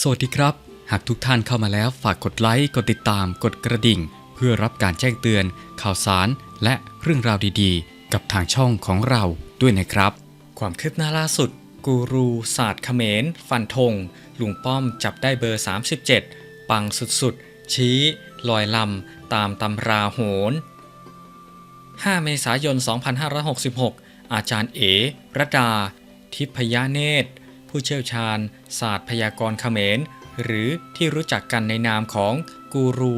สวัสดีครับ หากทุกท่านเข้ามาแล้วฝากกดไลค์ กดติดตาม กดกระดิ่ง เพื่อรับการแจ้งเตือน ข่าวสาร และเรื่องราวดีๆ กับทางช่องของเราด้วยนะครับ ความคืบหน้าล่าสุด กูรูศาสตร์เขมร ฟันธงลุงป้อมจับได้เบอร์ 37 ปังสุดๆ ชี้ ลอยลำ ตามตำราโหน 5 เมษายน 2566 อาจารย์เอระดา ทิพยเนตร ผู้เชี่ยวชาญ ศาสตร์พยากรณ์เขมร หรือที่รู้จักกันในนามของกูรู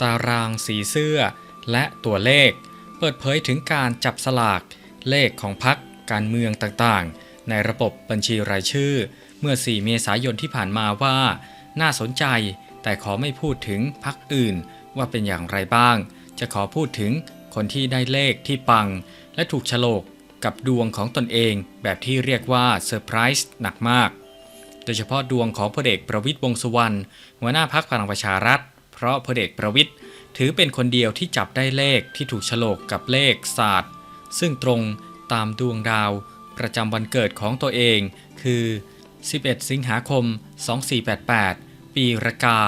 ตารางสีเสื้อ และตัวเลข เปิดเผยถึงการจับสลาก เลขของพรรคการเมืองต่างๆ ในระบบบัญชีรายชื่อ เมื่อ 4 เมษายนที่ผ่านมาว่า น่าสนใจ แต่ขอไม่พูดถึงพรรคอื่นว่าเป็นอย่างไรบ้าง จะขอพูดถึงคนที่ได้เลขที่ปัง และถูกฉลก กับดวงของตนเองแบบที่เรียกว่าเซอร์ไพรส์หนักมาก โดยเฉพาะดวงของพลเอกประวิตยวงษ์สุวรรณหัวหน้าพักพลังประชารัฐ เพราะพลเอกประวิตยถือเป็นคนเดียวที่จับได้เลขที่ถูกฉลกกับเลขศาสตร์ ซึ่งตรงตามดวงดาว ประจำวันเกิดของตัวเอง คือ 11 สิงหาคม 2488 ปีรากา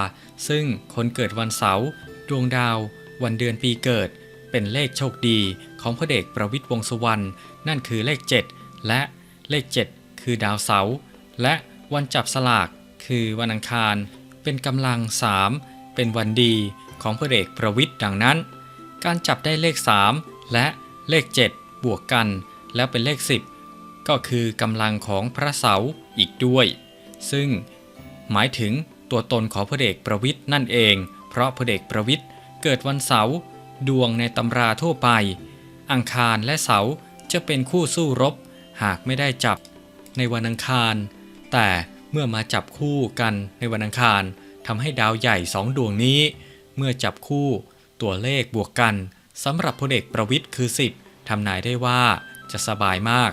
ซึ่งคนเกิดวันเสาร์ดวงดาว วันเดือนปีเกิด เป็นเลขโชคดีของพระเอกประวิตยวงสุวรรณนั่นคือเลข 7 และเลข 7 คือดาวเสาร์และวันจับสลาก คือวันอังคาร เป็นกำลัง 3 เป็นวันดีของพระเอกประวิตยดังนั้น การจับได้เลข 3 และเลข 7 บวกกัน แล้วเป็นเลข 10 ก็คือกำลังของพระเสาร์อีกด้วย ซึ่งหมายถึงตัวตนของพระเอกประวิตยนั่นเอง เพราะพระเอกประวิตยเกิดวันเสาร์ ดวงในตำราทั่วไป อังคารและเสาจะเป็นคู่สู้รบ หากไม่ได้จับในวันอังคาร แต่เมื่อมาจับคู่กันในวันอังคารทำให้ดาวใหญ่สองดวงนี้ เมื่อจับคู่ตัวเลขบวกกันสำหรับพลเอกประวิตยคือ 10ทำนายได้ว่าจะสบายมาก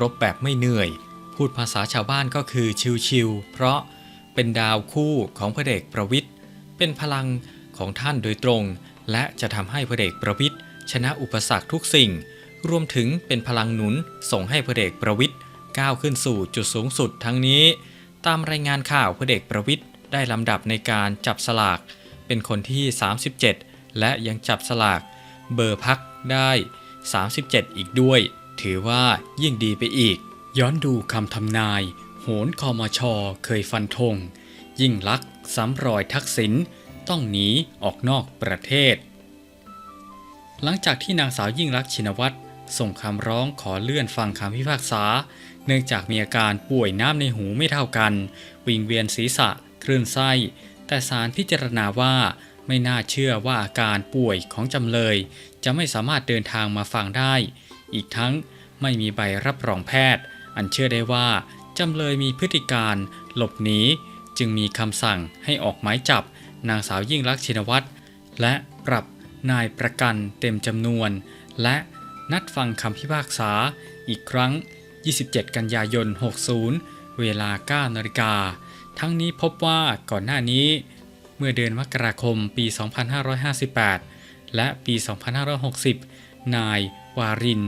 รบแบบไม่เหนื่อย พูดภาษาชาวบ้านก็คือชิวๆเพราะเป็นดาวคู่ของพลเอกประวิตยเป็นพลังของท่านโดยตรง และจะทำให้พลเอกประวิตยชนะอุปสรรคทุกสิ่ง รวมถึงเป็นพลังหนุนส่งให้พลเอกประวิตยก้าวขึ้นสู่จุดสูงสุดทั้งนี้ ตามรายงานข่าวพลเอกประวิตยได้ลำดับในการจับสลาก เป็นคนที่ 37 และยังจับสลาก เบอร์พักได้ 37 อีกด้วย ถือว่ายิ่งดีไปอีก ย้อนดูคำทำนาย โหนคอมชเคยฟันธงยิ่งลักษ์ซ้ำรอยทักษิณ ต้องหนีออกนอกประเทศ หลังจากที่นางสาวยิ่งลักชินวัตรส่งคำร้องขอเลื่อนฟังคำพิพากษา เนื่องจากมีอาการป่วยน้ำในหูไม่เท่ากัน วิงเวียนศีรษะ คลื่นไส้ แต่ศาลพิจารณาว่าไม่น่าเชื่อว่าอาการป่วยของจำเลย จะไม่สามารถเดินทางมาฟังได้ อีกทั้งไม่มีใบรับรองแพทย์ อันเชื่อได้ว่า จำเลยมีพฤติการ หลบหนีจึงมีคำสั่งให้ออกหมายจับ นางสาวยิ่งลักษณ์ชินวัตรและปรับนายประกันเต็มจำนวน และนัดฟังคำพิพากษาอีกครั้ง 27 กันยายน 60 เวลา 9นาฬิกา ทั้งนี้พบว่าก่อนหน้านี้ เมื่อเดือนมกราคมปี 2558 และปี 2560 นายวาริน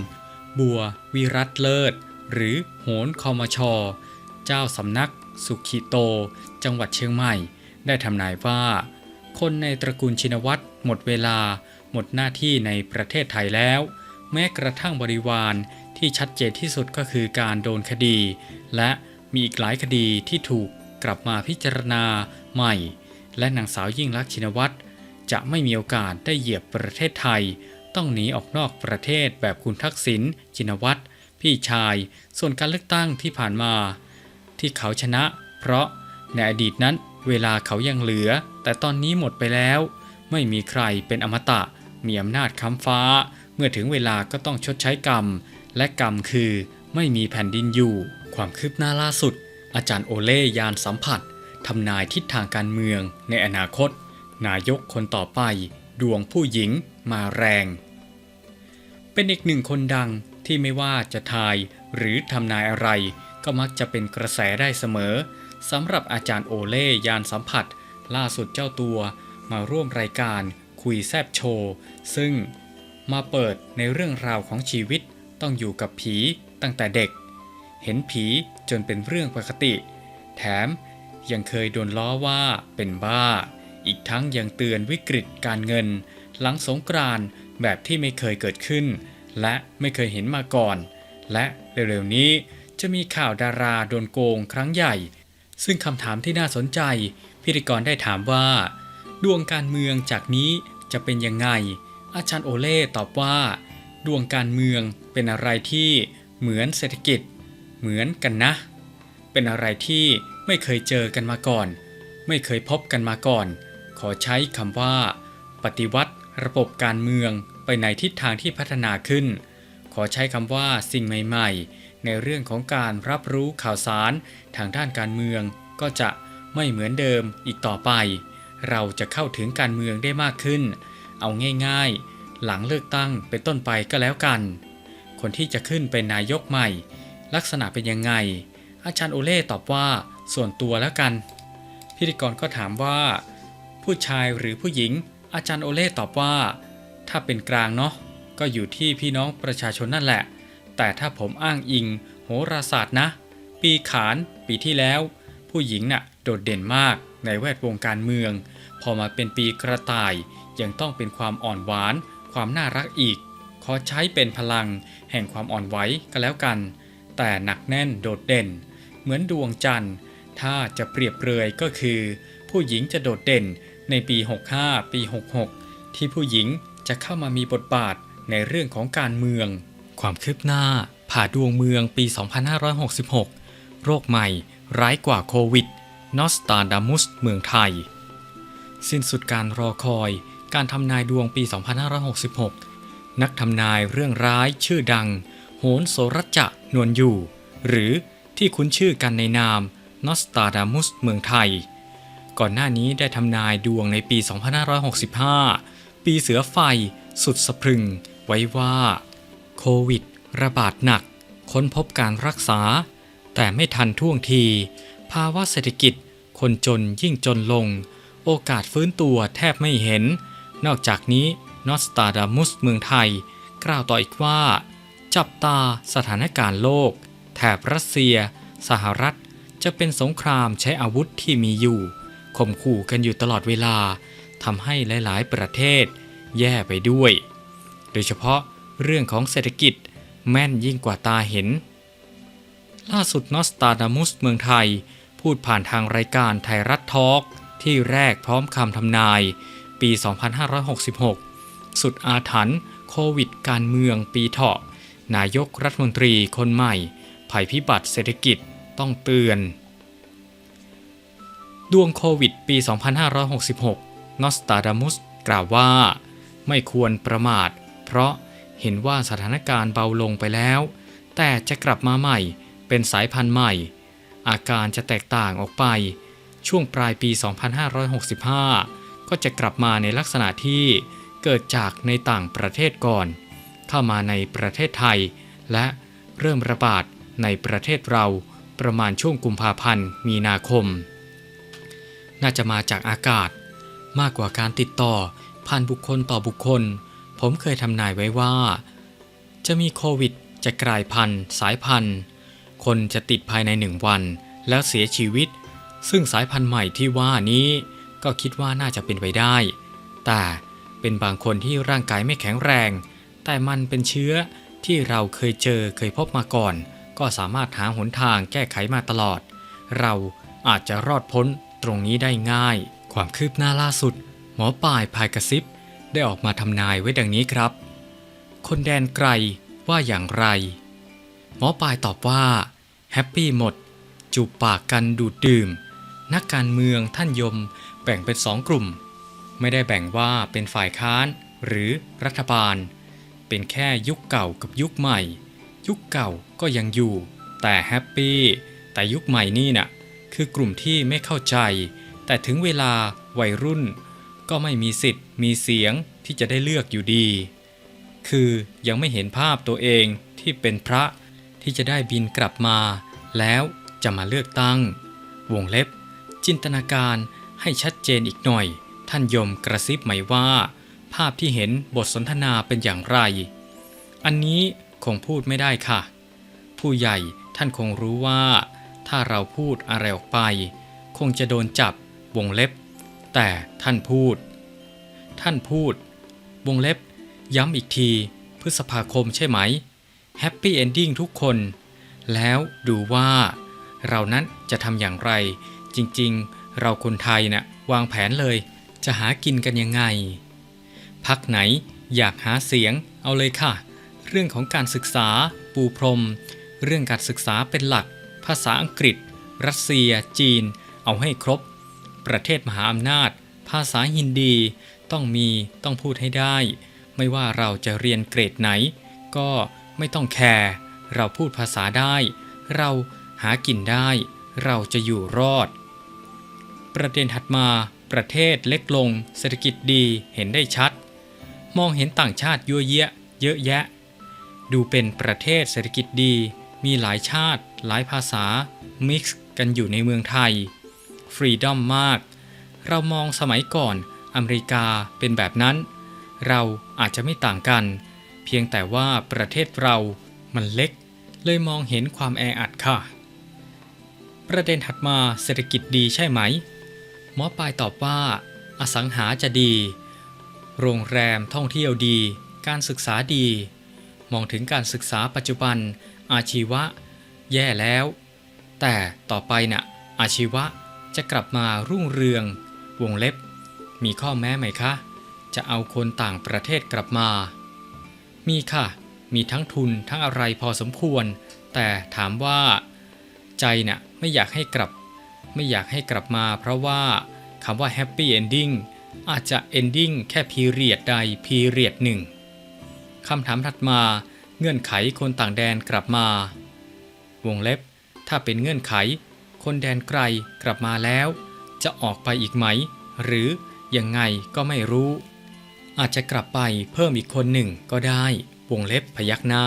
บัววิรัตเลิศ หรือโหนคอมช เจ้าสำนักสุขิโต จังหวัดเชียงใหม่ ได้ทำนายว่า คนในตระกูลชินวัตรหมดเวลาหมดหน้าที่ในประเทศไทยแล้ว แม้กระทั่งบริวารที่ชัดเจนที่สุดก็คือการโดนคดี และมีอีกหลายคดีที่ถูกกลับมาพิจารณาใหม่ และนางสาวยิ่งลักษณ์ชินวัตรจะไม่มีโอกาสได้เหยียบประเทศไทย ต้องหนีออกนอกประเทศแบบคุณทักษิณชินวัตรพี่ชาย ส่วนการเลือกตั้งที่ผ่านมา ที่เขาชนะ เพราะในอดีตนั้น เวลาเขายังเหลือ แต่ตอนนี้หมดไปแล้ว ไม่มีใครเป็นอมตะ มีอำนาจค้ำฟ้า เมื่อถึงเวลาก็ต้องชดใช้กรรม และกรรมคือไม่มีแผ่นดินอยู่ ความคืบหน้าล่าสุด อาจารย์โอเล่ยานสัมผัสทำนายทิศทางการเมืองในอนาคต นายกคนต่อไป ดวงผู้หญิงมาแรง เป็นอีกหนึ่งคนดังที่ไม่ว่าจะทายหรือทำนายอะไร ก็มักจะเป็นกระแสได้เสมอ สำหรับอาจารย์โอเล่ยานสัมผัส ล่าสุดเจ้าตัวมาร่วมรายการคุยแซบโชว์ ซึ่งมาเปิดในเรื่องราวของชีวิตต้องอยู่กับผีตั้งแต่เด็ก เห็นผีจนเป็นเรื่องปกติ แถมยังเคยโดนล้อว่าเป็นบ้า อีกทั้งยังเตือนวิกฤตการเงิน หลังสงกรานแบบที่ไม่เคยเกิดขึ้น และไม่เคยเห็นมาก่อน และเร็วๆนี้จะมีข่าวดาราโดนโกงครั้งใหญ่ ซึ่งคำถามที่น่าสนใจ พิธีกรได้ถามว่า ดวงการเมืองจากนี้จะเป็นยังไง อาจารย์โอเล่ตอบว่า ดวงการเมืองเป็นอะไรที่เหมือนเศรษฐกิจ เหมือนกันนะ เป็นอะไรที่ไม่เคยเจอกันมาก่อน ไม่เคยพบกันมาก่อน ขอใช้คำว่า ปฏิวัติระบบการเมืองไปในทิศทางที่พัฒนาขึ้น ขอใช้คำว่าสิ่งใหม่ ๆ ในเรื่องของการรับรู้ข่าวสารทางด้านการเมืองก็จะไม่เหมือนเดิมอีกต่อไป เราจะเข้าถึงการเมืองได้มากขึ้น เอาง่ายๆ หลังเลือกตั้งเป็นต้นไปก็แล้วกัน คนที่จะขึ้นเป็นนายกใหม่ ลักษณะเป็นยังไง อาจารย์โอเล่ตอบว่าส่วนตัวแล้วกัน พิธีกรก็ถามว่า ผู้ชายหรือผู้หญิง อาจารย์โอเล่ตอบว่า ถ้าเป็นกลางเนาะก็อยู่ที่พี่น้องประชาชนนั่นแหละ แต่ถ้าผมอ้างอิง โหราศาสตร์นะ ปีขานปีที่แล้ว ผู้หญิงน่ะโดดเด่นมากในแวดวงการเมือง พอมาเป็นปีกระต่าย ยังต้องเป็นความอ่อนหวาน ความน่ารักอีก ขอใช้เป็นพลัง แห่งความอ่อนไหวก็แล้วกัน แต่หนักแน่นโดดเด่น เหมือนดวงจันทร์ถ้าจะเปรียบเปรยก็คือ ผู้หญิงจะโดดเด่นในปี 65 ปี 66 ที่ผู้หญิงจะเข้ามามีบทบาทในเรื่องของการเมือง ความคืบหน้า ผ่าดวงเมืองปี 2566 โรคใหม่ ร้ายกว่าโควิด นอสตาดามุส เมืองไทย สิ้นสุดการรอคอย การทำนายดวงปี 2566 นักทำนายเรื่องร้ายชื่อดัง โหนโสรัจจะนวลอยู่ หรือที่คุ้นชื่อกันในนามนอสตาดามุส เมืองไทย ก่อนหน้านี้ได้ทำนายดวงในปี 2565 ปีเสือไฟ สุดสะพรึง ไว้ว่า โควิด ระบาดหนัก ค้นพบการรักษา แต่ไม่ทันท่วงที ภาวะเศรษฐกิจ คนจนยิ่งจนลง โอกาสฟื้นตัวแทบไม่เห็น นอกจากนี้นอสตาดามุสเมืองไทย กล่าวต่ออีกว่า จับตาสถานการณ์โลก แถบรัสเซีย สหรัฐ จะเป็นสงครามใช้อาวุธที่มีอยู่ข่มขู่กันอยู่ตลอดเวลาทำให้หลาย ๆ ประเทศ แย่ไปด้วย โดยเฉพาะ เรื่องของเศรษฐกิจแม่นยิ่งกว่าตาเห็น ล่าสุดนอสตาดามุสเมืองไทย พูดผ่านทางรายการไทยรัฐทอล์กที่แรกพร้อมคำทำนาย ปี 2566 สุดอาถรรพ์โควิดการเมืองปีเถาะ นายกรัฐมนตรีคนใหม่ ภัยพิบัติเศรษฐกิจต้องเตือน ดวงโควิดปี 2566 นอสตาดามุสกล่าวว่า ไม่ควรประมาท เพราะ เห็นว่าสถานการณ์เบาลงไปแล้ว แต่จะกลับมาใหม่เป็นสายพันธุ์ใหม่ อาการจะแตกต่างออกไป ช่วงปลายปี 2565 ก็จะกลับมาในลักษณะที่เกิดจากในต่างประเทศก่อน เข้ามาในประเทศไทย และเริ่มระบาดในประเทศเราประมาณช่วงกุมภาพันธ์มีนาคม น่าจะมาจากอากาศ มากกว่าการติดต่อผ่านบุคคลต่อบุคคล ผมเคยทำนายไว้ว่า จะมีโควิดจะกลายพันธุ์สายพันธุ์ คนจะติดภายในหนึ่งวัน แล้วเสียชีวิต ซึ่งสายพันธุ์ใหม่ที่ว่านี้ ก็คิดว่าน่าจะเป็นไปได้ แต่เป็นบางคนที่ร่างกายไม่แข็งแรง แต่มันเป็นเชื้อที่เราเคยเจอเคยพบมาก่อน ก็สามารถหาหนทางแก้ไขมาตลอด เราอาจจะรอดพ้นตรงนี้ได้ง่าย ความคืบหน้าล่าสุด หมอป่ายพายกระซิบ ได้ออกมาทำนายไว้ดังนี้ครับ คนแดนไกลว่าอย่างไร หมอปลายตอบว่า แฮปปี้หมด จูบปากกันดูดดื่ม นักการเมืองท่านยมแบ่งเป็นสองกลุ่ม ไม่ได้แบ่งว่าเป็นฝ่ายค้านหรือรัฐบาล เป็นแค่ยุคเก่ากับยุคใหม่ ยุคเก่าก็ยังอยู่ แต่แฮปปี้แต่ยุคใหม่นี่น่ะคือกลุ่มที่ไม่เข้าใจ แต่ถึงเวลาวัยรุ่น ก็ไม่มีสิทธิ์มีเสียงที่จะได้เลือกอยู่ดี คือยังไม่เห็นภาพตัวเองที่เป็นพระที่จะได้บินกลับมา แล้วจะมาเลือกตั้ง วงเล็บ จินตนาการให้ชัดเจนอีกหน่อย ท่านยมกระซิบไหมว่า ภาพที่เห็นบทสนทนาเป็นอย่างไร อันนี้คงพูดไม่ได้ค่ะ ผู้ใหญ่ท่านคงรู้ว่า ถ้าเราพูดอะไรออกไปคคงจะโดนจับวงเล็บ แต่ท่านพูด ท่านพูด วงเล็บ ย้ำอีกที พฤษภาคมใช่ไหม แฮปปี้เอนดิ้งทุกคน แล้วดูว่า เรานั้นจะทำอย่างไร จริงๆ เราคนไทยนะ่ะวางแผนเลย จะหากินกันยังไง พักไหนอยากหาเสียง เอาเลยค่ะ เรื่องของการศึกษา ปูพรม เรื่องการศึกษาเป็นหลัก ภาษาอังกฤษ รัสเซีย จีน เอาให้ครบ ประเทศมหาอำนาจ ภาษาฮินดี ต้องมีต้องพูดให้ได้ ไม่ว่าเราจะเรียนเกรดไหน ก็ไม่ต้องแคร์เราพูดภาษาได้ เราหากินได้ เราจะอยู่รอด ประเด็นถัดมาประเทศเล็กลง เศรษฐกิจดีเห็นได้ชัด มองเห็นต่างชาติยั่วเยะ เยอะแยะ ดูเป็นประเทศเศรษฐกิจดี มีหลายชาติ หลายภาษา มิกซ์กันอยู่ในเมืองไทย ฟรีดอมมาก เรามองสมัยก่อนอเมริกาเป็นแบบนั้น เราอาจจะไม่ต่างกัน เพียงแต่ว่าประเทศเรามันเล็ก เลยมองเห็นความแออัดค่ะ ประเด็นถัดมาเศรษฐกิจดีใช่ไหม หมอปลายตอบว่า อสังหาจะดี โรงแรมท่องเที่ยวดี การศึกษาดี มองถึงการศึกษาปัจจุบัน อาชีวะ แย่แล้ว แต่ต่อไปน่ะอาชีวะ จะกลับมารุ่งเรือง วงเล็บ มีข้อแม้ไหมคะ จะเอาคนต่างประเทศกลับมา มีค่ะ มีทั้งทุนทั้งอะไรพอสมควร แต่ถามว่า ใจน่ะไม่อยากให้กลับ ไม่อยากให้กลับมา เพราะว่าคำว่า happy ending อาจจะ ending แค่ period ใด period หนึ่งคำถามถัดมาเงื่อนไขคนต่างแดนกลับมา วงเล็บ ถ้าเป็นเงื่อนไข คนแดนไกลกลับมาแล้ว จะออกไปอีกไหม หรือยังไงก็ไม่รู้ อาจจะกลับไปเพิ่มอีกคนหนึ่งก็ได้วงเล็บพยักหน้า